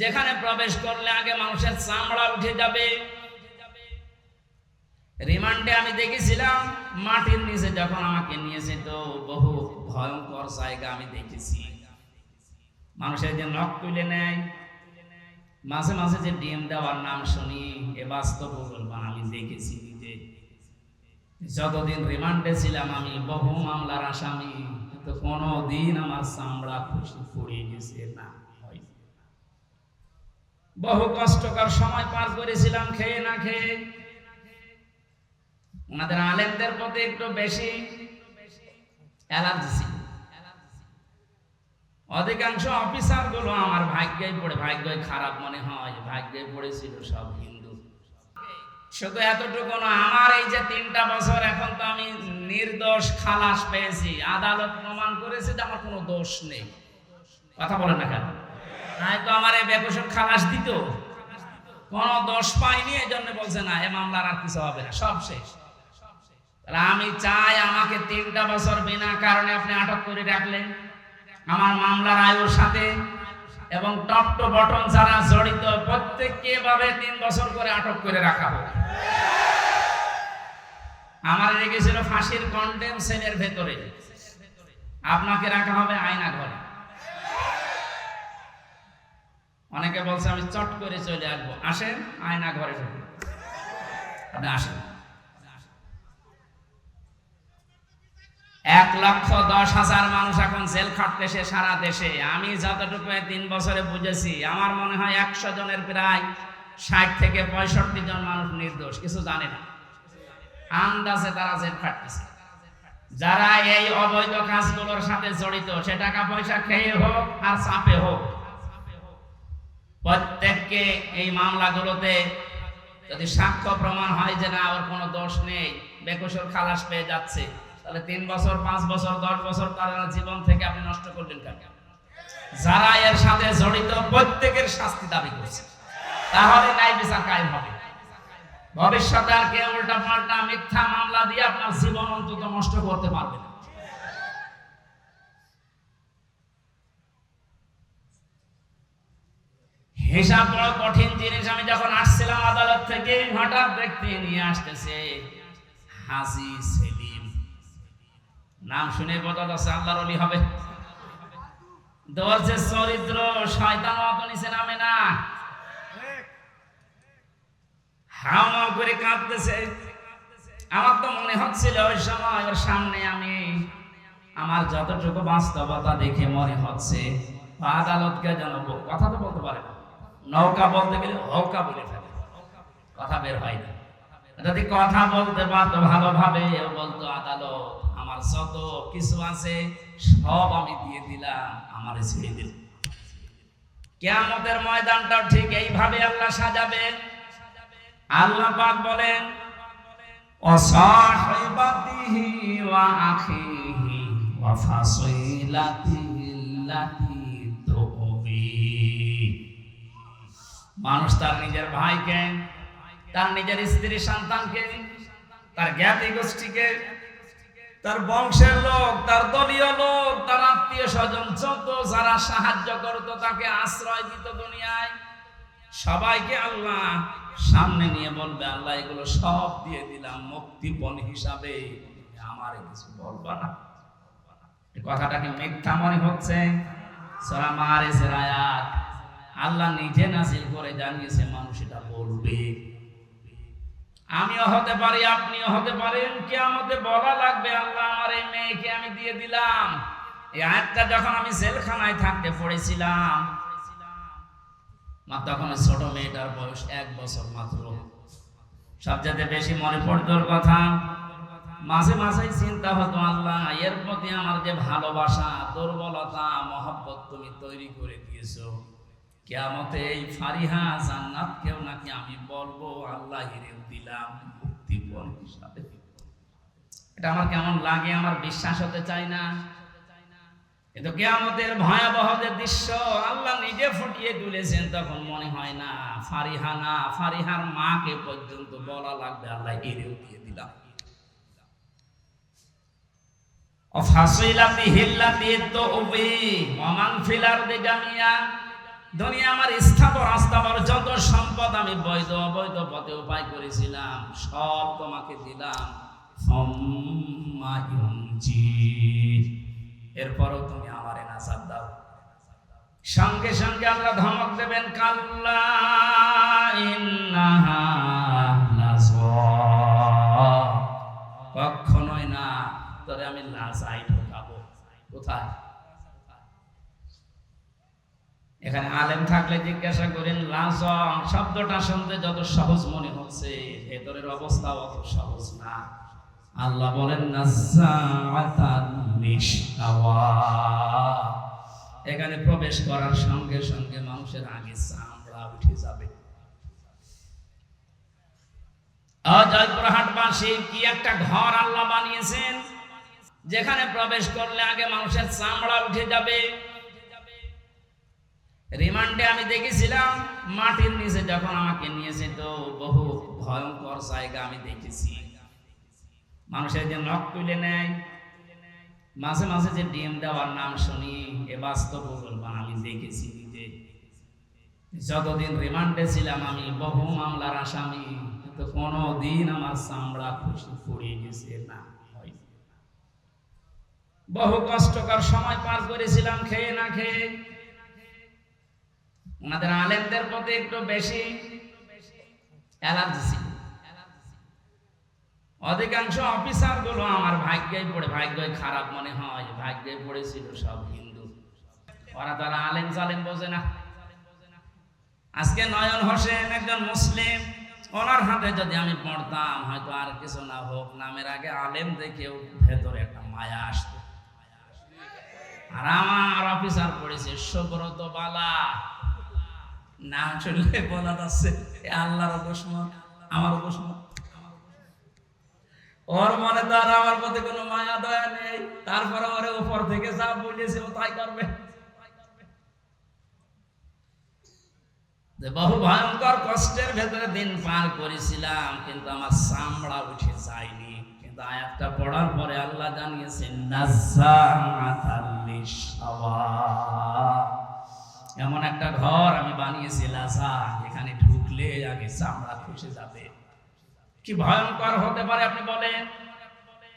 যেখানে প্রবেশ করলে আগে মানুষের চামড়া উঠে যাবে। রিমান্ডে আমি দেখেছিলাম, মাটির নিচে যখন আমাকে নিয়েছে তো বহু ভয়ঙ্কর জায়গা আমি দেখেছি। মানুষের যে নখ তুলে নেয়, মাঝে মাঝে যে ডিএম দেওয়ার নাম শুনি, এ বাস্তব আমি দেখেছি নিজে। যতদিন রিমান্ডে ছিলাম আমি, বহু মামলার আসামি, কিন্তু কোনো দিন আমার চামড়া খুশি পড়িয়ে গেছে না। বহু কষ্টকর সময় পার করেছিলাম, খেয়ে না খেয়ে। ওনাদের আলেমদের প্রতি একটু বেশি অ্যালার্জি ছিল। অধিকাংশ অফিসারগুলো আমার ভাগ্যে পড়ে, ভাগ্যই খারাপ মনে হয় ভাগ্যে পড়েছিল সব হিন্দু। শুধু এতটুকু না, আমার এই যে তিনটা বছর এখন তো আমি নির্দোষ, খালাস পেয়েছি। আদালত প্রমাণ করেছে যে আমার কোনো দোষ নেই। কথা বলেন না কেন? নাই তো আমার এই বেকসুর খালাস দিত। কোন দোষ পাইনি এই জন্য বলছে, না, এ মামলার আর কিছু হবে না, সব শেষ। তাহলে আমি চাই আমাকে তিনটা বছর বিনা কারণে আপনি আটক করে রাখলেন। আমার মামলার আয়ুর সাথে এবং টপ টু বটন যারা জড়িত, প্রত্যেককে এভাবে তিন বছর করে আটক করে রাখা হোক। আমার রেখেছিল ফাঁসির কন্ডেম সেলের ভেতরে। আপনাকে রাখা হবে আয়না ঘরে। অনেকে বলছে, আমি চট করে চলে আসব। আসেন, আয়না ঘরে ঢুকুন। আপনি আসেন। এক লক্ষ দশ হাজার মানুষ এখন জেল খাটতেছে সারা দেশে। আমি যতটুকু তিন বছরে বুঝেছি, আমার মনে হয় একশো জনের প্রায় ষাট থেকে পঁয়ষট্টি জন মানুষ নির্দোষ, কিছু জানে না। আন্দাজে তারা জেল খাটতেছে। যারা এই অবৈধ কাজগুলোর সাথে জড়িত, সে টাকা পয়সা খেয়ে হোক আর চাপে হোক প্রত্যেককে এই মামলাগুলোতে যদি সাক্ষ্য প্রমাণ হয় যে না, ওর কোনো দোষ নেই, বেকসুর খালাস পেয়ে যাচ্ছে, তাহলে তিন বছর, পাঁচ বছর, দশ বছর তার জীবন থেকে আপনি নষ্ট করলেন কেন? যারা এর সাথে জড়িত প্রত্যেকের শাস্তি দাবি করছে। তাহলে নাই বিচার কায়েম হবে। ভবিষ্যতে আর কেউ উল্টা পাল্টা মিথ্যা মামলা দিয়ে আপনার জীবন অন্তত নষ্ট করতে পারবে না। হিসাব বড় কঠিন জিনিস। আমি যখন আসছিলাম আদালত থেকে, হঠাৎ ব্যক্তি নিয়ে আসতেছে হাজি সেলিম। নাম শুনে বোঝা যাচ্ছে আল্লাহর অলি হবে। দর্জের চরিত্র, শয়তান অত নামে না। হাওয়া করে কাঁদতেছে। আমার তো মনে হচ্ছিল ওই সময় ওর সামনে আমি আমার যতটুকু বাস্তবতা দেখে মনে হচ্ছে, আদালতকে জানাব কথা তো বলতে পারে না। নৌকা বলতে গেলে হৌকা বলে ফেলে। কথা বের হয় না। যদি কথা বলতে পারতো ভালোভাবে বলতো, আদালত, আমার যত কিছু আছে, সব আমি দিয়ে দিলাম, আমারে ছেড়ে দিল কেয়ামতের ময়দানটাও ঠিক এইভাবে আল্লাহ সাজাবেন আল্লাহ পাক বলেন অসাহিবাতিহি ওয়া আখিহি ওয়া ফাসিলাতিহি মানুষ তার নিজের ভাইকে, তার নিজের স্ত্রী সন্তানকে, তার জ্ঞাতি গোষ্ঠীকে, তার বংশের লোক, তার দলীয় লোক, তার আত্মীয় স্বজন যত যারা সাহায্য করতো তাকে আশ্রয় দিত দুনিয়ায়, সবাইকে আল্লাহ সামনে নিয়ে বলবে, আল্লাহ এগুলো সব দিয়ে দিলাম, মুক্তিপণ হিসাবে। আমার কিছু বলবা না। এই কথাটাকে মিথ্যা মনে হচ্ছে? সরা মারেছে আয়াত। আল্লাহ নিজে নাজিল করে জানিয়েছে, মানুষ এটা বলবে। আমিও হতে পারি, আপনিও হতে পারেন, কে আমাদের বলা লাগবে? আল্লাহ আমার এই মেয়েকে আমি দিয়ে দিলাম। এই আয়াতটা যখন আমি জেলখানায় থাকতে পড়েছিলাম, মা, তখন ছোট মেয়েটার বয়স এক বছর মাত্র। সবচেয়ে বেশি মনে পড়তো ওর কথা। মাঝে মাঝেই চিন্তা হতো, আল্লাহ, এর প্রতি আমার যে ভালোবাসা, দুর্বলতা, মহব্বত তুমি তৈরি করে দিয়েছ। কেমতে এই ফারিহা জান্নাত কেউ নাকি আমি বলব আল্লাহ হিরেও দিলাম মুক্তিপণ হিসাবে এটা আমার কেমন লাগে, আমার বিশ্বাস হতে চাই না। কিন্তু কেয়ামতের ভয়াবহ যে দৃশ্য, আল্লাহ নিজে ফুটিয়ে তুলেছেন, তখন মনে হয় না, ফারিহা না, ফারিহার মাকে পর্যন্ত বলা লাগবে আল্লাহ হিরেও দিয়ে দিলাম। অফাসিলাতি হিল্লাতি তো উবি, ওমান ফিল আরদি জামিয়া। দুনিয়া আমার স্থাবর, আস্থাবর, যত সম্পদ আমি বৈধ, অবৈধ পথে উপায় করেছিলাম, সব তোমাকে দিলাম। এরপরও তুমি আমার নাসাদ দাও। সঙ্গে সঙ্গে আল্লাহ ধমক দেবেন, কাল্লা। কখনোই না, তবে আমি লাজাই ঢোকাবো। কোথায়? এখানে আলেম থাকলে জিজ্ঞাসা করেন লাজ শব্দটা শুনতে যত সহজ মনে হচ্ছে, ভেতরের অবস্থা অত সহজ না। আল্লাহ বলেন এখানে প্রবেশ করার সঙ্গে সঙ্গে মানুষের আগে চামড়া উঠে যাবে। জয়পুরহাটবাসী কি একটা ঘর আল্লাহ বানিয়েছেন, যেখানে প্রবেশ করলে আগে মানুষের চামড়া উঠে যাবে। রিমান্ডে আমি দেখেছিলাম, মাটির নিচে যখন আমাকে নিয়েছে তো বহু ভয়ঙ্কর জায়গা আমি দেখেছি মানুষের যে নখ তুলে নেয়, মাঝে মাঝে যে ডিম দেওয়ার নাম শুনি, এ বাস্তব আমি দেখেছি নিজে যতদিন রিমান্ডে ছিলাম আমি, বহু মামলার আসামি, কিন্তু কোনো দিন আমার চামড়া খুশি পড়িয়ে গেছে না। বহু কষ্টকর সময় পার করেছিলাম, খেয়ে না খেয়ে ওনাদের আলেমদের প্রতি একটু বেশি অ্যালার্জি অধিকাংশ অফিসারগুলো আমার ভাগ্যই পড়ে, ভাগ্যই খারাপ মনে হয় ভাগ্যে পড়েছিল সব হিন্দু। ওরা তারা আলেম জালেম বোঝে না। আজকে নয়ন হোসেন একজন মুসলিম, ওনার হাতে যদি আমি পড়তাম, হয়তো আর কিছু না হোক, নামের আগে আলেম দেখেও ভেতরে একটা মায়া আসতো। আর আমার অফিসার পড়েছে সুব্রত বালা নাম শুনলে বলা যাচ্ছে আল্লাহর দুশ্মন আমার দুশ্মন ওর মনে তো আর আমার প্রতি কোনো মায়া, দয়া নেই। তারপরে ওরে উপর থেকে যা বলেছে, ও তাই করবে। বহু ভয়ঙ্কর কষ্টের ভেতরে দিন পার করেছিলাম, কিন্তু আমার চামড়া উঠে যায়নি। কিন্তু আয়াতটা পড়ার পরে আল্লাহ জানিয়েছেন নাজ্জা নাজ্জাআতাল লিশাওয়া। এমন একটা ঘর আমি বানিয়েছি লাসা এখানে ঢুকলে আগে চামড়া খসে যাবে। কি ভয়ঙ্কর হতে পারে আপনি বলেন?